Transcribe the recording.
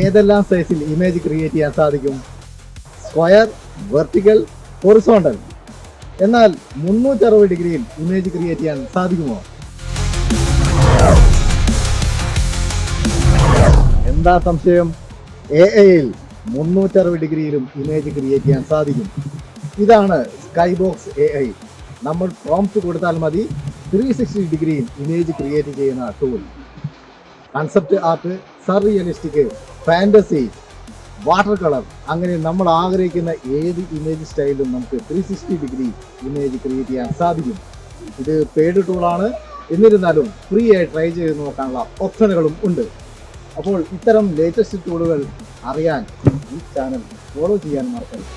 ഏതെല്ലാം സൈസിൽ image create ചെയ്യാൻ സാധിക്കും? സ്ക്വയർ വെർട്ടിക്കൽ ഹൊറിസോണ്ടൽ എന്നാൽ മുന്നൂറ്ററുപത് ഡിഗ്രിയിൽ ഇമേജ് ക്രിയേറ്റ് ചെയ്യാൻ സാധിക്കുമോ? എന്താ സംശയം? എ ഐയിൽ മുന്നൂറ്ററുപത് ഡിഗ്രിയിലും ഇമേജ് ക്രിയേറ്റ് ചെയ്യാൻ സാധിക്കും. ഇതാണ് സ്കൈ ബോക്സ് എ ഐ നമ്മൾ പ്രോംപ്റ്റ് കൊടുത്താൽ മതി. ത്രീ സിക്സ്റ്റി ഡിഗ്രിയിൽ ഇമേജ് ക്രിയേറ്റ് ചെയ്യുന്ന tool concept art surrealistic fantasy water colour അങ്ങനെ നമ്മൾ ആഗ്രഹിക്കുന്ന ഏത് ഇമേജ് സ്റ്റൈലും നമുക്ക് three sixty degree image create ചെയ്യാൻ സാധിക്കും. ഇത് പെയ്ഡ് ടൂളാണ് എന്നിരുന്നാലും ഫ്രീ ആയി ട്രൈ ചെയ്ത് നോക്കാനുള്ള ഓപ്ഷനുകളും ഉണ്ട്. അപ്പോൾ ഇത്തരം ലേറ്റസ്റ്റ് ടൂളുകൾ അറിയാൻ ഈ ചാനൽ ഫോളോ ചെയ്യാൻ മറക്കരുത്.